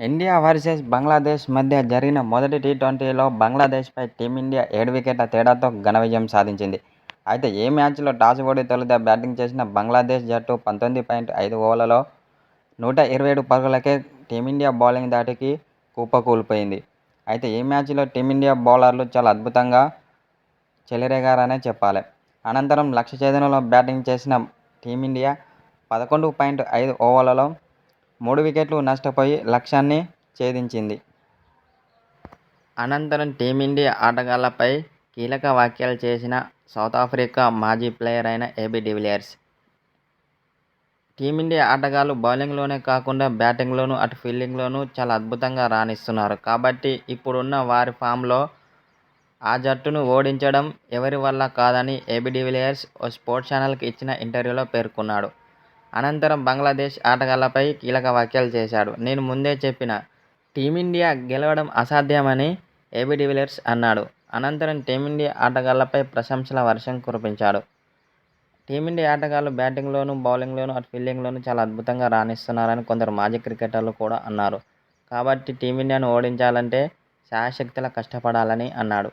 India versus Bangladesh మధ్య జరిగిన మొదటి టీ-ట్వంటీలో బంగ్లాదేశ్పై టీమిండియా ఏడు వికెట్ల తేడాతో ఘన విజయం సాధించింది. అయితే ఈ మ్యాచ్లో టాస్ ఓడి తొలుత బ్యాటింగ్ చేసిన బంగ్లాదేశ్ జట్టు పంతొమ్మిది పాయింట్ ఐదు ఓవర్లలో నూట ఇరవై ఏడు పరుగులకే టీమిండియా బౌలింగ్ దాటికి కూపకూలిపోయింది అయితే ఈ మ్యాచ్లో టీమిండియా బౌలర్లు చాలా అద్భుతంగా చెలరేగారనే చెప్పాలి. అనంతరం లక్ష ఛేదనలో బ్యాటింగ్ చేసిన టీమిండియా పదకొండు పాయింట్ ఐదు ఓవర్లలో మూడు వికెట్లు నష్టపోయి లక్ష్యాన్ని ఛేదించింది. అనంతరం టీమిండియా ఆటగాళ్ళపై కీలక వ్యాఖ్యలు చేసిన సౌత్ ఆఫ్రికా మాజీ ప్లేయర్ అయిన AB de Villiers. Team India ఆటగాళ్ళు బౌలింగ్లోనే కాకుండా బ్యాటింగ్లోనూ, అటు ఫీల్డింగ్లోనూ చాలా అద్భుతంగా రాణిస్తున్నారు. కాబట్టి ఇప్పుడున్న వారి ఫామ్లో ఆ జట్టును ఓడించడం ఎవరి వల్ల కాదని ఏబీ డివిలియర్స్ ఓ స్పోర్ట్స్ ఛానల్కి ఇచ్చిన ఇంటర్వ్యూలో పేర్కొన్నాడు. అనంతరం బంగ్లాదేశ్ ఆటగాళ్ళపై కీలక వ్యాఖ్యలు చేశాడు. నేను ముందే చెప్పిన టీమిండియా గెలవడం అసాధ్యమని ఏబీ డివిలియర్స్ అన్నాడు. అనంతరం టీమిండియా ఆటగాళ్ళపై ప్రశంసల వర్షం కురిపించాడు. టీమిండియా ఆటగాళ్ళు బ్యాటింగ్లోనూ, బౌలింగ్లోనూ, అటు ఫీల్డింగ్లోనూ చాలా అద్భుతంగా రాణిస్తున్నారని కొందరు మాజీ క్రికెటర్లు కూడా అన్నారు. కాబట్టి టీమిండియాను ఓడించాలంటే శాయశక్తులా కష్టపడాలని అన్నాడు.